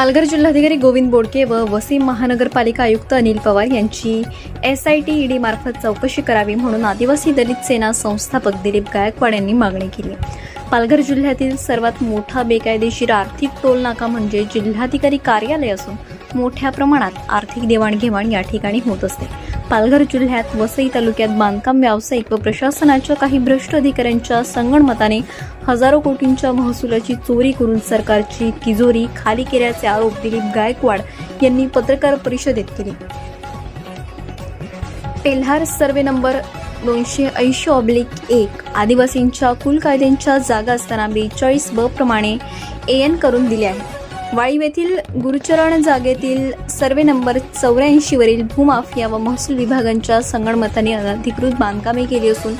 पालघर जिल्हाधिकारी गोविंद बोडके व वसीम महानगरपालिका आयुक्त अनिल पवार यांची एस आय टी ईडी मार्फत चौकशी करावी म्हणून आदिवासी दलित सेना संस्थापक दिलीप गायकवाड यांनी मागणी केली. पालघर जिल्ह्यातील सर्वात मोठा बेकायदेशीर आर्थिक टोल नाका म्हणजे जिल्हाधिकारी कार्यालय असून मोठ्या प्रमाणात आर्थिक देवाणघेवाण या ठिकाणी होत असते. पालघर जिल्ह्यात वसई तालुक्यात बांधकाम व्यावसायिक व प्रशासनाच्या काही भ्रष्ट अधिकाऱ्यांच्या संगणमताने हजारो कोटींच्या महसुलाची चोरी करून सरकारची तिजोरी खाली केल्याचे आरोप दिलीप गायकवाड यांनी पत्रकार परिषदेत केले. पेल्हार सर्वे नंबर दोनशे ऐंशी ऑब्लिक एक आदिवासींच्या कुल कायद्यांच्या जागा असताना बेचाळीस ब प्रमाणे ए एन करून दिले आहे. वाळीव येथील गुरुचरण जागेतील सर्वे नंबर चौऱ्याऐंशीवरील भूमाफिया व महसूल विभागांच्या संगणमताने अनधिकृत बांधकामे केली असून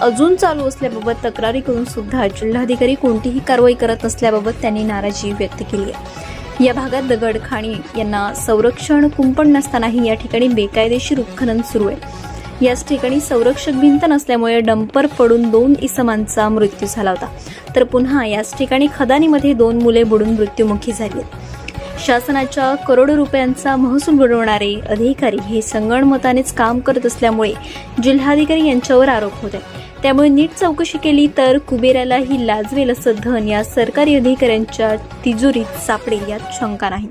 अजून चालू असल्याबाबत तक्रारी करून सुद्धा जिल्हाधिकारी कोणतीही कारवाई करत नसल्याबाबत त्यांनी नाराजी व्यक्त केली आहे. या भागात दगड खाणी यांना संरक्षण कुंपण नसतानाही या ठिकाणी बेकायदेशीर उत्खनन सुरू आहे. याच ठिकाणी संरक्षक भिंत नसल्यामुळे डंपर पडून दोन इसमांचा मृत्यू झाला होता. तर पुन्हा याच ठिकाणी खदानीमध्ये दोन मुले बुडून मृत्युमुखी झाली शासनाच्या करोडो रुपयांचा महसूल बुडवणारे अधिकारी हे संगणमतानेच काम करत असल्यामुळे जिल्हाधिकारी यांच्यावर आरोप होत आहे त्यामुळे नीट चौकशी केली तर कुबेरालाही लाजवेल असं धन या सरकारी अधिकाऱ्यांच्या तिजोरीत सापडेल यात शंका नाही.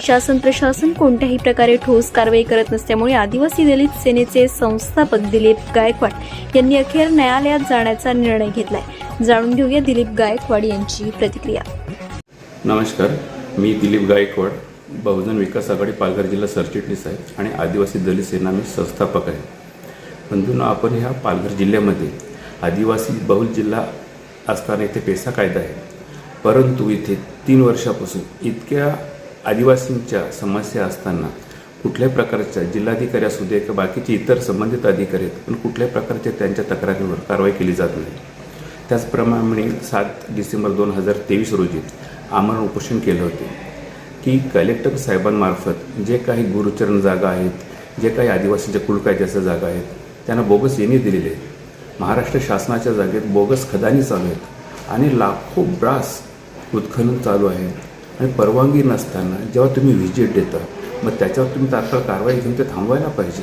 शासन प्रशासन कोणत्याही प्रकारे ठोस कारवाई करत नसल्यामुळे आदिवासी दलित सेनेचे संस्थापक दिलीप गायकवाड यांनी अखेर न्यायालयात जाण्याचा निर्णय घेतलाय. जाणून घेऊया दिलीप गायकवाड यांची प्रतिक्रिया. नमस्कार मी दिलीप गायकवाड बहुजन विकास आघाडी पालघर जिल्हा सरचिटणीस आहे आणि आदिवासी दलित सेना मी संस्थापक आहे. बंधून आपण ह्या पालघर जिल्ह्यामध्ये आदिवासी बहुल जिल्हा असताना इथे पेसा कायदा आहे. परंतु इथे तीन वर्षापासून इतक्या आदिवासींच्या समस्या असताना कुठल्याही प्रकारच्या जिल्हाधिकारी असू दे किंवा बाकीचे इतर संबंधित अधिकारी आहेत पण कुठल्याही प्रकारच्या त्यांच्या तक्रारीवर कारवाई केली जात नाही. त्याचप्रमाणे सात डिसेंबर दोन हजार तेवीस रोजी आमरण उपोषण केलं होते की कलेक्टर साहेबांमार्फत जे काही गुरुचरण जागा आहेत जे काही आदिवासींच्या कुलकायद्याच्या जागा आहेत त्यांना बोगस यांनी दिलेले आहेत. महाराष्ट्र शासनाच्या जागेत बोगस खदानी चालू आहेत आणि लाखो ब्रास उत्खनन चालू आहे. आणि परवानगी नसताना जेव्हा तुम्ही व्हिजिट देता मग त्याच्यावर तुम्ही तात्काळ कारवाई घेऊन ते थांबवायला पाहिजे.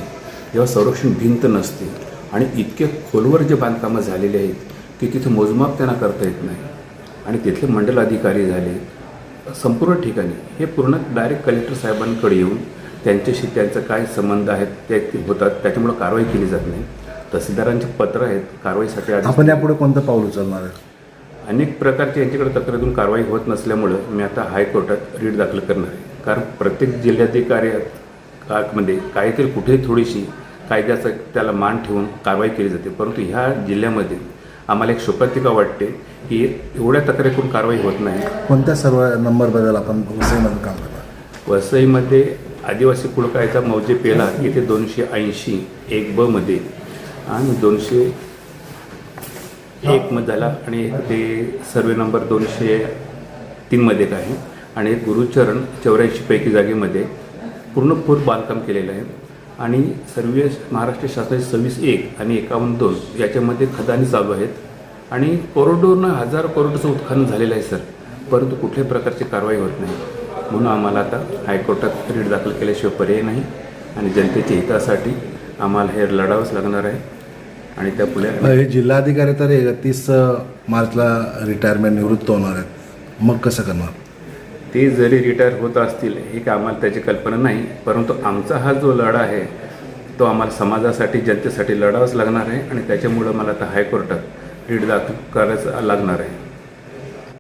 जेव्हा संरक्षण भिंत नसते आणि इतके खोलवर जे बांधकामं झालेले आहेत की तिथे मोजमाप त्यांना करता येत नाही आणि तिथले मंडल अधिकारी झाले संपूर्ण ठिकाणी हे पूर्ण डायरेक्ट कलेक्टर साहेबांकडे येऊन त्यांच्याशी त्यांचं काय संबंध आहेत ते होतात त्याच्यामुळं कारवाई केली जात नाही. तहसीलदारांचे पत्र आहेत कारवाईसाठी आपण यापुढे कोणतं पाऊल उचलणार आहे? अनेक प्रकारची यांच्याकडे तक्रारीतून कारवाई होत नसल्यामुळं मी आता हायकोर्टात रीट दाखल करणार आहे. कारण प्रत्येक जिल्हाधिकाऱ्यामध्ये काहीतरी कुठेही थोडीशी कायद्याचा त्याला मान ठेवून कारवाई केली जाते. परंतु ह्या जिल्ह्यामध्ये आम्हाला एक शोकांतिका वाटते की एवढ्या तक्रारी करून कारवाई होत नाही. कोणत्या सर्व नंबरबद्दल आपण वसईमध्ये काम करणार वसईमध्ये आदिवासी कुळकायचा मौजे पेला येथे दोनशे ऐंशी एक ब मध्ये आणि दोनशे एक मत झाला आणि ते सर्वे नंबर दोनशे तीनमध्ये एक आहे. आणि गुरुचरण चौऱ्याऐंशीपैकी जागेमध्ये पूर्ण बांधकाम केलेलं आहे. आणि सर्व महाराष्ट्र शासनाचे सव्वीस एक आणि एकावन्न दोन याच्यामध्ये खदानी चालू आहेत. आणि करोडोनं हजार करोडचं उत्खनन झालेलं आहे सर. परंतु कुठल्याही प्रकारची कारवाई होत नाही. म्हणून आम्हाला आता हायकोर्टात रीट दाखल केल्याशिवाय पर्याय नाही. आणि जनतेच्या हितासाठी आम्हाला हे लढावंच लागणार आहे. आणि त्या पुढे हे जिल्हाधिकारी तर एकतीस मार्चला रिटायरमेंट निवृत्त होणार आहेत. मग कसं करणार? ते जरी रिटायर होत असतील हे काय आम्हाला त्याची कल्पना नाही. परंतु आमचा हा जो लढा आहे तो आम्हाला समाजासाठी जनतेसाठी लढावाच लागणार आहे आणि त्याच्यामुळं मला आता हायकोर्टात रीट दाखल करायचं लागणार आहे.